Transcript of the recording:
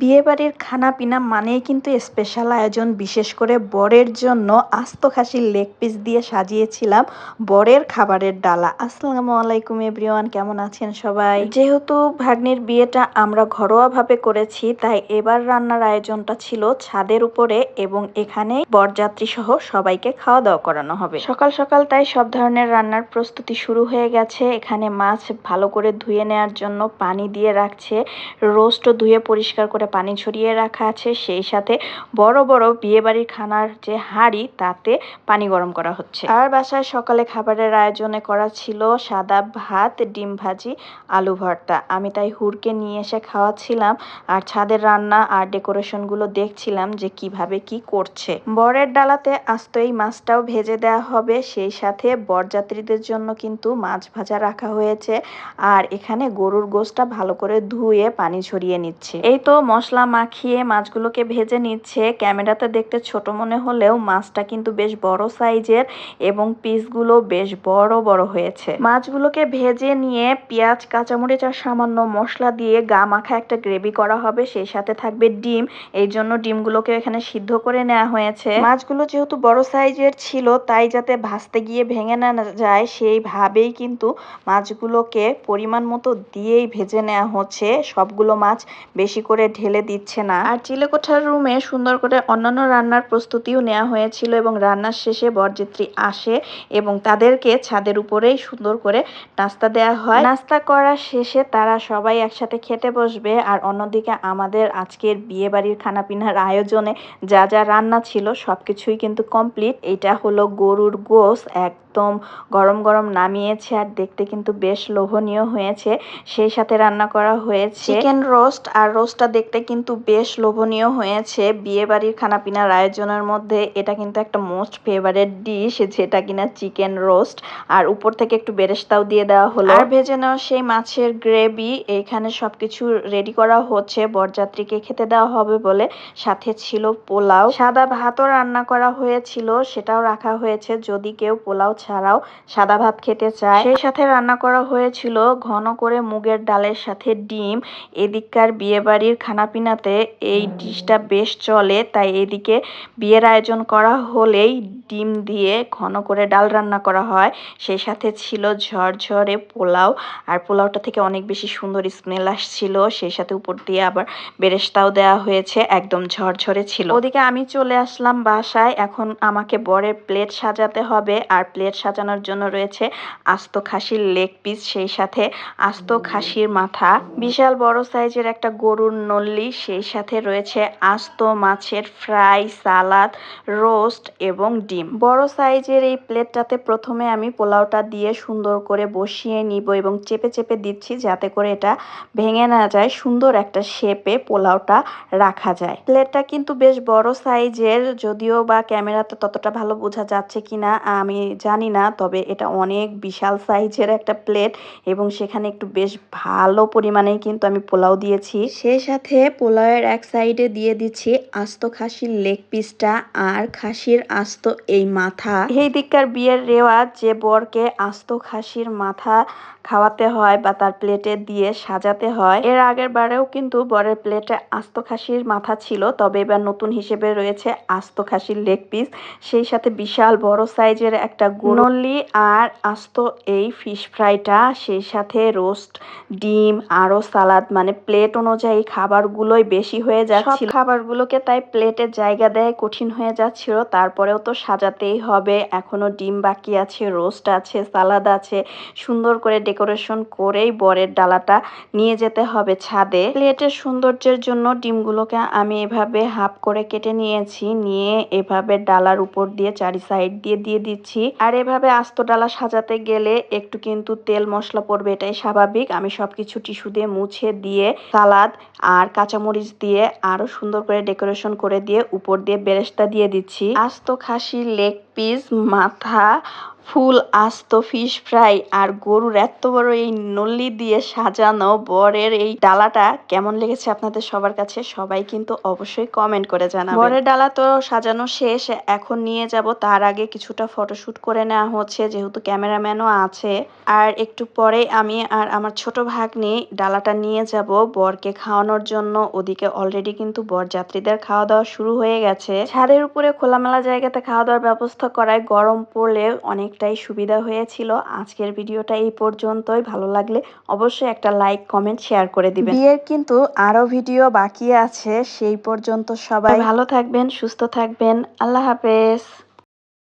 বিয়েবাড়ির খানা পিনা মানেই কিন্তু স্পেশাল আয়োজন। বিশেষ করে বরের জন্য আস্ত খাসির লেগ পিস দিয়ে সাজিয়েছিলাম বরের খাবারের ডালা। আসসালামু আলাইকুম এভরিওয়ান, কেমন আছেন সবাই? যেহেতু ভাগ্নির বিয়েটা আমরা ঘরোয়াভাবে করেছি, তাই এবার রান্নার আয়োজনটা ছিল ছাদের উপরে এবং এখানে বরযাত্রী সহ সবাইকে খাওয়া দাওয়া করানো হবে। সকাল সকাল তাই সব ধরনের রান্নার প্রস্তুতি শুরু হয়ে গেছে। এখানে মাছ ভালো করে ধুয়ে নেওয়ার জন্য পানি দিয়ে রাখছে। রোস্ট ধুয়ে পরিষ্কার করে পানি ছড়িয়ে রাখা আছে, সেই সাথে বড় বড় বিয়েবাড়ির খানার যে হাঁড়ি, তাতে পানি গরম করা হচ্ছে। আর বাসায় সকালে খাবারের আয়োজনে করা ছিল সাদা ভাত, ডিম ভাজি, আলু ভর্তা। আমি তাই হুড়কে নিয়ে এসে খাওয়াচ্ছিলাম আর ছাদের রান্না আর ডেকোরেশনগুলো দেখছিলাম যে কীভাবে কি করছে। বরের ডালাতে আস্ত এই মাছটাও ভেজে দেওয়া হবে, সেই সাথে বরযাত্রীদের জন্য কিন্তু মাছ ভাজা রাখা হয়েছে। আর এখানে গরুর গোশটা ভালো করে ধুয়ে পানি ছড়িয়ে নিচ্ছে। এই তো মশলা মাখিয়ে মাছগুলোকে ভেজে নিচ্ছে। ক্যামেরাতে দেখতে ছোট মনে হলেও মাছটা কিন্তু বেশ বড় সাইজের এবং পিসগুলো বেশ বড় বড় হয়েছে। মাছগুলোকে ভেজে নিয়ে পেঁয়াজ, কাঁচামরিচ আর সামান্য মশলা দিয়ে গা মাখা একটা গ্রেভি করা হবে। সেই সাথে থাকবে ডিম। এই জন্য ডিমগুলোকে এখানে সিদ্ধ করে নেওয়া হয়েছে। মাছগুলো যেহেতু বড় সাইজের ছিল, তাই যাতে ভাজতে গিয়ে ভেঙে না যায়, সেইভাবেই কিন্তু মাছগুলোকে পরিমাণ মতো দিয়েই ভেজে নেওয়া হচ্ছে। সবগুলো মাছ বেশি করে ঢেলে দিচ্ছে না। আর চিলেকোঠার রুমে সুন্দর করে অন্যান্য রান্নার প্রস্তুতিও নেওয়া হয়েছিল এবং রান্নার শেষে বরযাত্রী আসে এবং তাদেরকে ছাদের উপরেই সুন্দর করে নাস্তা দেওয়া হয়। নাস্তা করার শেষে তারা সবাই একসাথে খেতে বসবে আর অন্যদিকে আমাদের আজকের বিয়ে বাড়ির খানাপিনার আয়োজনে যা যা রান্না ছিল সবকিছুই কিন্তু কমপ্লিট এটা হলো গরুর গোস এক একদম গরম গরম নামিয়েছে আর দেখতে কিন্তু বেশ লোভনীয় হয়েছে। সেই সাথে রান্না করা হয়েছে। চিকেন রোস্ট আর রোস্টটা দেখতে কিন্তু বেশ লোভনীয় হয়েছে। বিয়ে বাড়ির খানাপিনার আয়োজনের মধ্যে এটা কিন্তু একটা মোস্ট ফেভারেট ডিশ যেটা কিনা চিকেন রোস্ট আর উপর থেকে একটু বেরেস্তাও দিয়ে দেওয়া হলো। আর ভেজে নেওয়া সেই মাছের গ্রেভি এইখানে সবকিছু রেডি করা হচ্ছে। বরযাত্রীকে খেতে দেওয়া হবে বলে। সাথে ছিল পোলাও। সাদা ভাতও রান্না করা হয়েছিল। সেটাও রাখা হয়েছে। যদি কেউ পোলাও ছাড়াও সাদা ভাত খেতে চায়। সেই সাথে রান্না করা হয়েছিল ঘন করে মুগের ডালের সাথে ডিম। এদিককার বিয়েবাড়ির খানাপিনাতে এই ডিশটা বেশ চলে, তাই এদিকে বিয়ের আয়োজন করা হলেই ডিম দিয়ে ঘন করে ডাল রান্না করা হয়। সেই সাথে ছিল ঝরঝরে পোলাও, আর পোলাওটা থেকে অনেক বেশি সুন্দর স্মেল আসছিল। সেই সাথে উপর দিয়ে আবার বেরেস্তাও দেওয়া হয়েছে, একদম ঝরঝরে ছিল। ওদিকে আমি চলে আসলাম বাসায়, এখন আমাকে বরের প্লেট সাজাতে হবে, আর প্লেট সাজানোর জন্য রয়েছে আস্ত খাসির লেগ পিস সেই সাথে আস্ত খাসির মাথা। বিশাল বড় সাইজের একটা গরুর নল্লি সেই সাথে রয়েছে আস্ত মাছের ফ্রাই সালাদ রোস্ট এবং ডিম। বড় সাইজের এই প্লেটটাতে প্রথমে আমি পোলাওটা দিয়ে সুন্দর করে বসিয়ে নিব এবং চেপে চেপে দিচ্ছি যাতে করে এটা ভেঙে না যায় সুন্দর একটা শেপে পোলাওটা রাখা যায়। প্লেটটা কিন্তু বেশ বড় সাইজের যদিও বা ক্যামেরাতে ততটা ভালো বোঝা যাচ্ছে কিনা আমি জানি না তবে এটা অনেক বিশাল সাইজের একটা প্লেট এবং সেখানে একটু বেশ ভালো পরিমাণেই কিন্তু আমি পোলাও দিয়েছি। সেই সাথে পোলাওয়ের এক সাইডে দিয়ে দিচ্ছি আস্ত খাসির লেগ পিসটা আর খাসির আস্ত এই মাথা। এই দিককার বিয়ের রেওয়াজ যে বরকে আস্ত খাসির মাথা খাওয়াতে হয় বা তার প্লেটে দিয়ে সাজাতে হয় এর আগের বারেও কিন্তু বরের প্লেটে আস্ত খাসির মাথা ছিল তবে এবার নতুন হিসেবে রয়েছে আস্ত খাসির লেগ পিস। সেই সাথে বিশাল বড় সাইজের একটা গুণলি আর আস্ত এই ফিশ ফ্রাইটা সেই সাথে রোস্ট ডিম আরও সালাদ মানে প্লেট অনুযায়ী খাবারগুলোই বেশি হয়ে যাচ্ছিল। খাবারগুলোকে তাই প্লেটের জায়গা দেয় কঠিন হয়ে যাচ্ছিল। তারপরেও তো সাজাতেই হবে। এখনও ডিম বাকি আছে রোস্ট আছে সালাদ আছে। সুন্দর করে ডেকোরেশন করেই বরের ডালাটা নিয়ে যেতে হবে ছাদে। প্লেটের সৌন্দর্যের জন্য ডিমগুলোকে আমি এভাবে হাফ করে কেটে নিয়েছি। নিয়ে এভাবে ডালার উপর দিয়ে চারি সাইড দিয়ে দিয়ে দিচ্ছি। আর এভাবে আস্ত ডালা সাজাতে গেলে একটু কিন্তু তেল মশলা পড়বে, এটাই স্বাভাবিক। আমি সবকিছু টিস্যু দিয়ে মুছে দিয়ে সালাদ আর কাঁচামরিচ দিয়ে আরও সুন্দর করে ডেকোরেশন করে দিয়ে উপর দিয়ে বেরেস্তা দিয়ে দিচ্ছি। আস্ত খাসি লেগ পিস, মাথা, ফুল, আস্ত, ফিশ ফ্রাই আর গরুর এত বড় এই নল্লি দিয়ে সাজানো বরের এই ডালাটা কেমন লেগেছে আপনাদের সবার কাছে সবাই কিন্তু অবশ্যই কমেন্ট করে জানাবেন। বরের ডালা তো সাজানো শেষ, এখন নিয়ে যাব। তার আগে কিছুটা ফটোশুট করে নেওয়া হচ্ছে, যেহেতু ক্যামেরাম্যানও আছে। আর একটু পরে আমি আর আমার ছোট ভাগ্নি ডালাটা নিয়ে যাব বরকে খাওয়ানোর জন্য। ওদিকে অলরেডি কিন্তু বরযাত্রীদের খাওয়া দাওয়া শুরু হয়ে গেছে। ছাদের উপরে খোলামেলা জায়গাতে খাওয়া দাওয়ার ব্যবস্থা করায় গরম পড়লে অনেকটাই সুবিধা হয়েছিল। আজকের ভিডিওটা এই পর্যন্তই। ভালো লাগলে অবশ্যই একটা লাইক কমেন্ট শেয়ার করে দিবেন। বিয়ের কিন্তু আরও ভিডিও বাকি আছে। সেই পর্যন্ত সবাই ভালো থাকবেন সুস্থ থাকবেন। আল্লাহ হাফেজ।